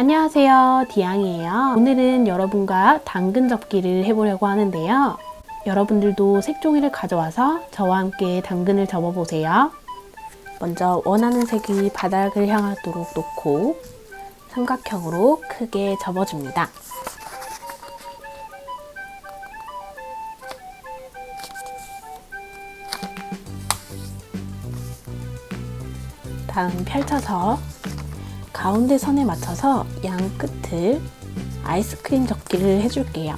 안녕하세요. 디앙이에요. 오늘은 여러분과 당근 접기를 해보려고 하는데요. 여러분들도 색종이를 가져와서 저와 함께 당근을 접어보세요. 먼저 원하는 색이 바닥을 향하도록 놓고 삼각형으로 크게 접어줍니다. 다음 펼쳐서 가운데 선에 맞춰서 양 끝을 아이스크림 접기를 해줄게요.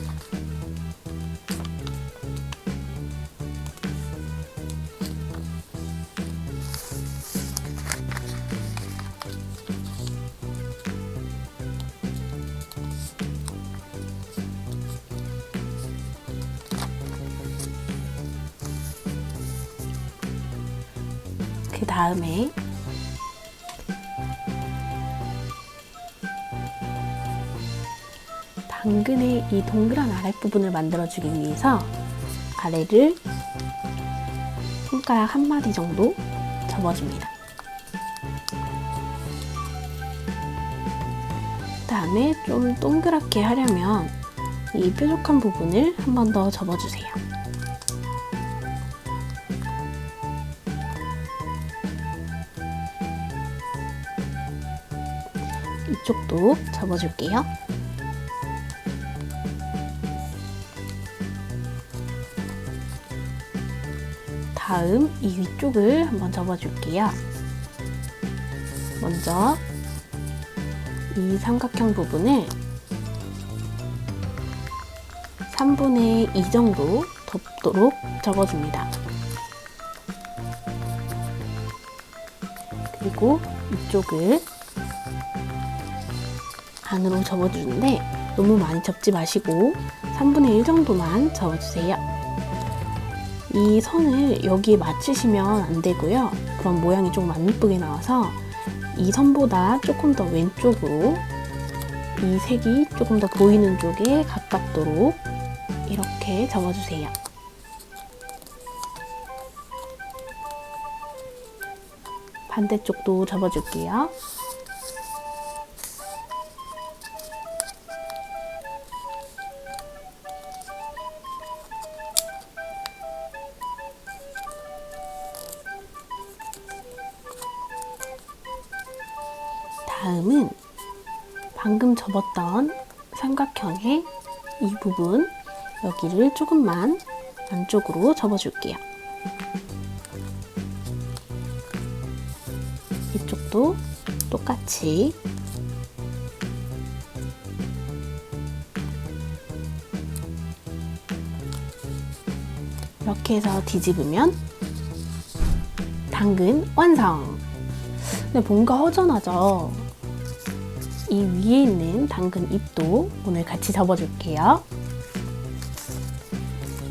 그 다음에 당근의 이 동그란 아랫부분을 만들어주기 위해서 아래를 손가락 한 마디 정도 접어줍니다. 그 다음에 좀 동그랗게 하려면 이 뾰족한 부분을 한 번 더 접어주세요. 이쪽도 접어줄게요. 다음 이 위쪽을 한번 접어줄게요. 먼저 이 삼각형 부분을 3분의 2 정도 덮도록 접어줍니다. 그리고 이쪽을 안으로 접어주는데 너무 많이 접지 마시고 3분의 1 정도만 접어주세요. 이 선을 여기에 맞추시면 안 되고요. 그럼 모양이 조금 안 예쁘게 나와서 이 선보다 조금 더 왼쪽으로 이 색이 조금 더 보이는 쪽에 가깝도록 이렇게 접어주세요. 반대쪽도 접어줄게요. 다음은 방금 접었던 삼각형의 이 부분 여기를 조금만 안쪽으로 접어줄게요. 이쪽도 똑같이 이렇게 해서 뒤집으면 당근 완성! 근데 뭔가 허전하죠? 이 위에 있는 당근 잎도 오늘 같이 접어줄게요.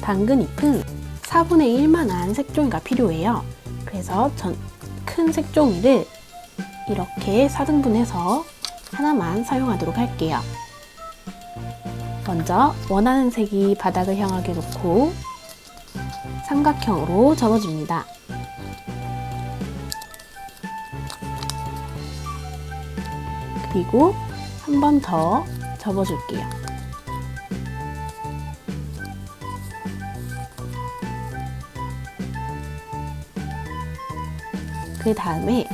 당근 잎은 4분의 1만한 색종이가 필요해요. 그래서 전 큰 색종이를 이렇게 4등분해서 하나만 사용하도록 할게요. 먼저 원하는 색이 바닥을 향하게 놓고 삼각형으로 접어줍니다. 그리고 한 번 더 접어줄게요. 그 다음에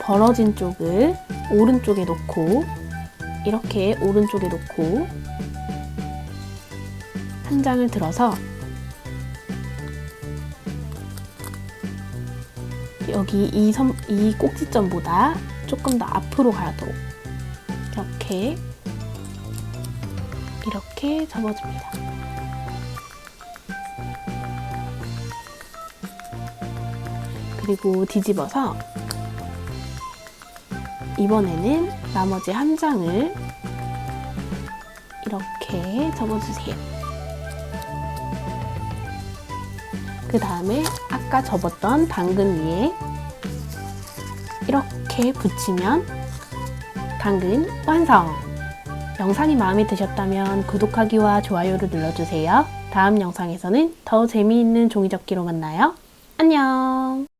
벌어진 쪽을 오른쪽에 놓고 이렇게 오른쪽에 놓고 한 장을 들어서 여기 이, 섬, 이 꼭지점보다 조금 더 앞으로 가도록 이렇게 이렇게 접어줍니다. 그리고 뒤집어서 이번에는 나머지 한 장을 이렇게 접어주세요. 그 다음에 아까 접었던 당근 위에 이렇게 붙이면 당근 완성! 영상이 마음에 드셨다면 구독하기와 좋아요를 눌러주세요. 다음 영상에서는 더 재미있는 종이접기로 만나요. 안녕!